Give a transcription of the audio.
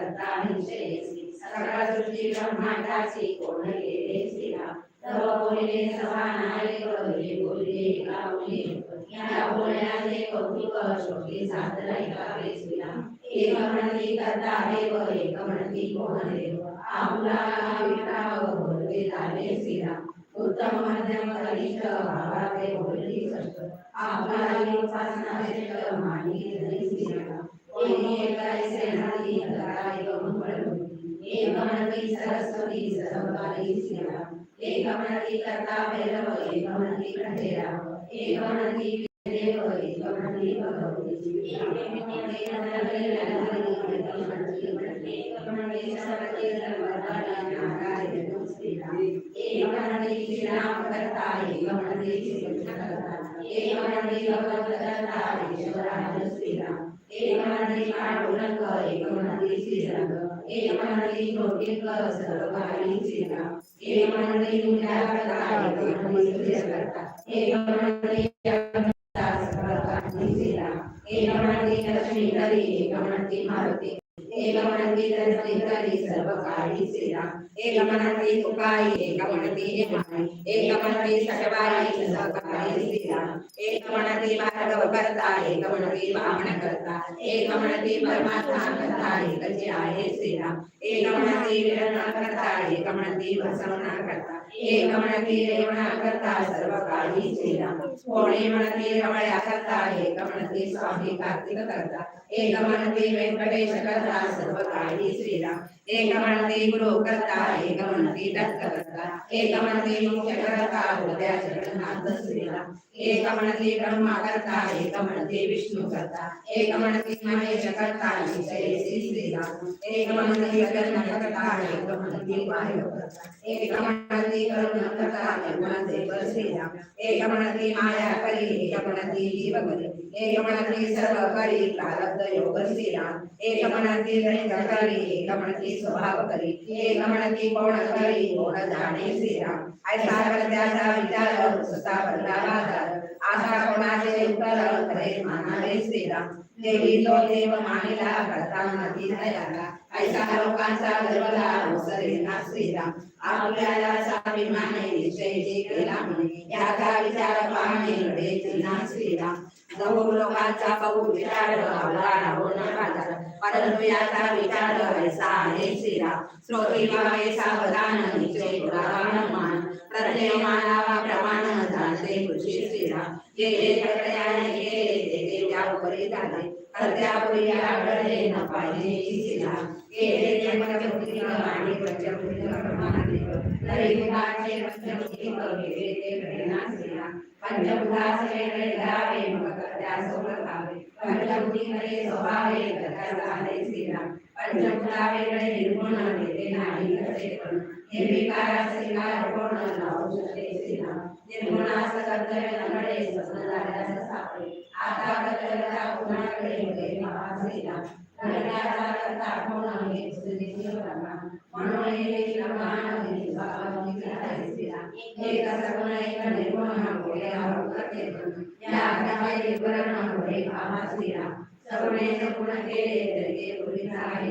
करता निश्चयसी सकळ सृष्टी ब्रह्मांडाची कोण केले श्रीराम तव बोलिले सभानाले कवले बोलिले गावले या बोलण्याचे कौतुक शोके सादर ऐकावे श्रीराम एक म्हणती करता देव एक म्हणती कोण देव आपुला विठाव बोलवे झाले श्रीराम उत्तम मध्यम कनिष्ठ भावाचे बोलली कष्ट आपला उपासना श्रेष्ठ मानी श्रीराम कोणी एकायचे नदी कराय गमन एक म्हणती सरस्वती सर्वकारी श्रीराम एक म्हणती करता भैरव एक म्हणती खंडेरा एक म्हणती देव एक म्हणती भगवती एक म्हणती नंदनी नंदनी एक म्हणती एक म्हणती सरस्वती सर्वकारी नारायण श्रीराम एक म्हणती श्रीराम करता एक म्हणती श्रीकृष्ण करता एक म्हणती भगवत करता ईश्वराय श्रीराम एक म्हणती पांडुरंग एक म्हणती श्रीरंग एक म्हणती ज्योतिर्ग सर्वकारी श्रीराम एक म्हणती पूजा करता एक म्हणती पूजा करता एक म्हणती अभ्यास करता श्रीराम एक म्हणती लक्ष्मी करी एक म्हणती मारुती एक म्हणती दर्शनी करी सर्व काळी श्रीराम एक म्हणती तुकाई एक म्हणती हेमाई एक म्हणती सटवाई सहकारी श्रीराम एक म्हणती भार्गव करता एक म्हणती वामन करता एक म्हणती परमात्मा करता एकचे आहे श्रीराम एक म्हणती विरमण करता एक म्हणती वसवणा करता एक म्हणती रेवणा करता सर्व काळी श्रीराम कोणी म्हणती रमळ्या करता एक म्हणती स्वामी कार्तिक करता एक म्हणती व्यंकटेश करता सर्व काळी श्रीराम एक म्हणती गुरु करता एक म्हणती दत्त करता एक म्हणती मुख्य करता जगन्नाथ श्रीराम एक म्हणती ब्रह्मा करता एक म्हणती विष्णू करता एक म्हणती महेश करता निश्चय श्री श्रीराम एक म्हणती जगन्न करता एक म्हणती वायू करता एक म्हणती करुण करता निर्मलदेव श्रीराम एक म्हणती माया करी एक म्हणती जीव करी एक म्हणती सर्व करी प्रारब्ध योग श्रीराम एक म्हणती गणित करी एक म्हणती स्वभाव करी एक म्हणती कोण करी कोण जाणे श्रीराम। ऐसा त्याचा विचार स्वतः भरला बाज़ार आता कोणाचे उत्तर खरे मानावे श्रीराम। देवी तो देव मानिला करताना ती दयाला ऐसा लोकांचा गर्वला ओसरेना श्रीराम। आपल्याला स्वाभिमाने निश्चय जे केला म्हणे, याचा विचार पाहणे घडेचे ना श्रीराम। गहू लोकांचा बहु विचार आपला राहून बाज़ार परंतु याचा विचार ऐसा आहे श्रीराम श्रोती भावे सावधान निश्चय पुराण प्रत्यय मानावा प्रमाण जाणते कृषी श्रीराम जे जे प्रत्ययाने केले ते त्या उपरी झाले कर्त्यापुरी आढळले न पाहिजे श्रीराम केले ते आणि पंचभूती प्रमाणात तरी गुणाचे पंचभूती केले घडेना श्रीराम पंचभूतास वेगळे धरावे मग कर्त्यासोबत खावे पंचभूती मध्ये स्वभावे कर्त्या श्रीराम पंचभूता निर्गुण वेगळे नाही कसे पण निर्विकार श्रीकार कोण लावू शकते श्रीराम निर्गुणास कर्तव्य नकडे स्वप्न झाल्यास सापडे आता कर्तव्याचा कुणाकडे होते महा श्रीराम कर्त्याचा कर्ता कोण हे म्हणून आहे श्रीराम एक सगुण एक निर्गुण होय आरोप करते या अज्ञाने निर्गुण होय महा श्रीराम सगुणे सगुण केले तरी ते पुरीचा आहे